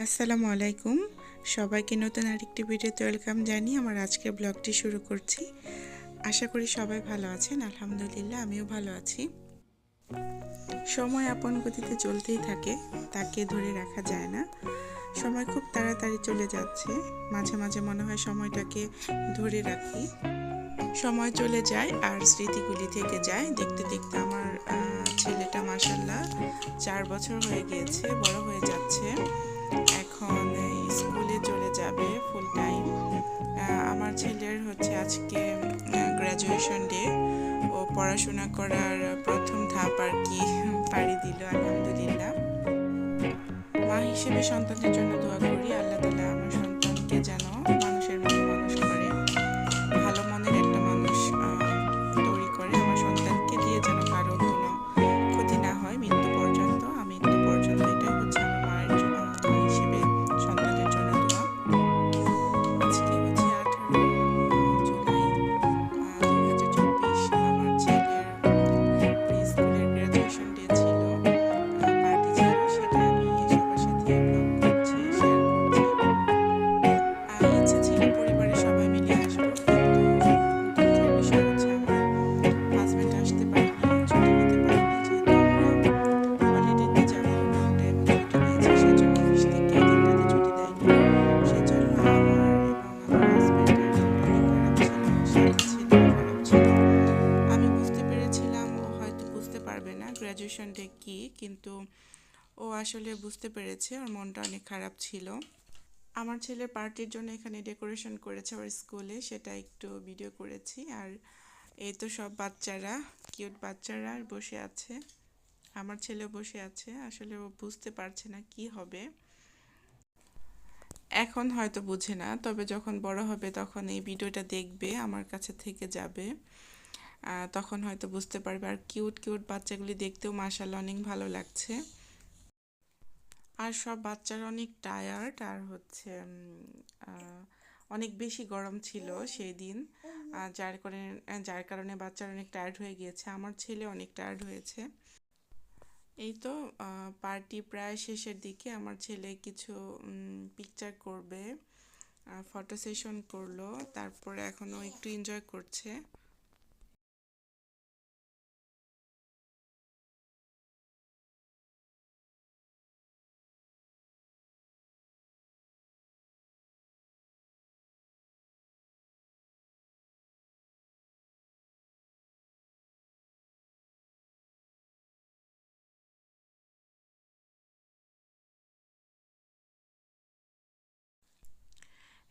আসসালামু আলাইকুম। সবাইকে নতুন আরেকটি ভিডিওতে ওয়েলকাম জানিয়ে আমার আজকের ব্লগটি শুরু করছি। আশা করি সবাই ভালো আছেন, আলহামদুলিল্লাহ আমিও ভালো আছি। সময় আপন গতিতে চলতেই থাকে, তাকে ধরে রাখা যায় না। সময় খুব তাড়াতাড়ি চলে যাচ্ছে, মাঝে মাঝে মনে হয় সময়টাকে ধরে রাখি। সময় চলে যায় আর স্মৃতিগুলি থেকে যায়। দেখতে দেখতে আমার ছেলেটা মাসাল্লাহ চার বছর হয়ে গিয়েছে, বড় হয়ে যাচ্ছে। এখন স্কুলে চলে যাবে ফুল টাইম আমার ছেলের হচ্ছে আজকে গ্র্যাজুয়েশন ডে ও পড়াশোনা করার প্রথম ধাপ আর কি পাড়ি দিল, আলহামদুলিল্লাহ। মা হিসেবে সন্তানের জন্য দোয়া করি, আল্লাহ তালা আমার কি, কিন্তু ও আসলে বুঝতে পেরেছে, ওর মনটা অনেক খারাপ ছিল। আমার ছেলের পার্টির জন্য এখানে ডেকোরেশন করেছে ওর স্কুলে, সেটা একটু ভিডিও করেছি। আর এই তো সব বাচ্চারা কিউট বাচ্চারা বসে আছে। আমার ছেলে বসে আছে, আসলে ও বুঝতে পারছে না কি হবে। এখন হয়তো বুঝে না, তবে যখন বড় হবে তখন এই ভিডিওটা দেখবে, আমার কাছে থেকে যাবে। তখন হয়তো বুঝতে পারবে আর কিউট কিউট বাচ্চাগুলি দেখতেও মাশাল্লাহ অনেক ভালো লাগছে। আর সব বাচ্চারা অনেক টায়ার্ড আর হচ্ছে অনেক বেশি গরম ছিল সেই দিন। যার কারণে যার কারণে বাচ্চারা অনেক টায়ার্ড হয়ে গিয়েছে। আমার ছেলে অনেক টায়ার্ড হয়েছে। এই তো পার্টি প্রায় শেষের দিকে আমার ছেলে কিছু পিকচার করবে ফটো সেশন করল। তারপরে এখনও একটু এনজয় করছে।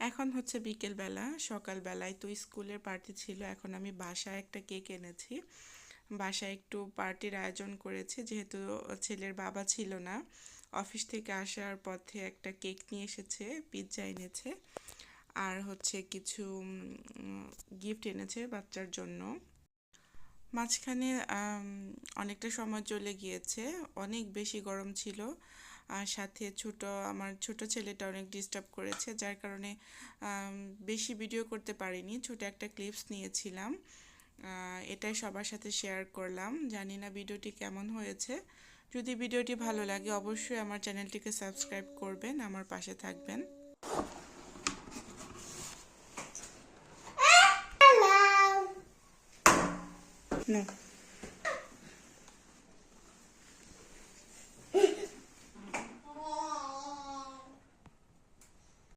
এখন হচ্ছে বিকেলবেলা, সকালবেলায় তো স্কুলের পার্টি ছিল, এখন আমি বাসায় একটা কেক এনেছি। বাসায় একটু পার্টির আয়োজন করেছি, যেহেতু ছেলের বাবা ছিল না। অফিস থেকে আসার পথে একটা কেক নিয়ে এসেছে পিৎজা এনেছে। আর হচ্ছে কিছু গিফট এনেছে বাচ্চার জন্য। মাঝখানে অনেকটা সময় চলে গিয়েছে, অনেক বেশি গরম ছিল। আর সাথে ছোট আমার ছোট ছেলেটা অনেক ডিস্টার্ব করেছে যার কারণে বেশি ভিডিও করতে পারিনি। ছোট একটা ক্লিপস নিয়েছিলাম। এটাই সবার সাথে শেয়ার করলাম। জানি না ভিডিওটি কেমন হয়েছে। যদি ভিডিওটি ভালো লাগে অবশ্যই আমার চ্যানেলটিকে সাবস্ক্রাইব করবেন আমার পাশে থাকবেন। না।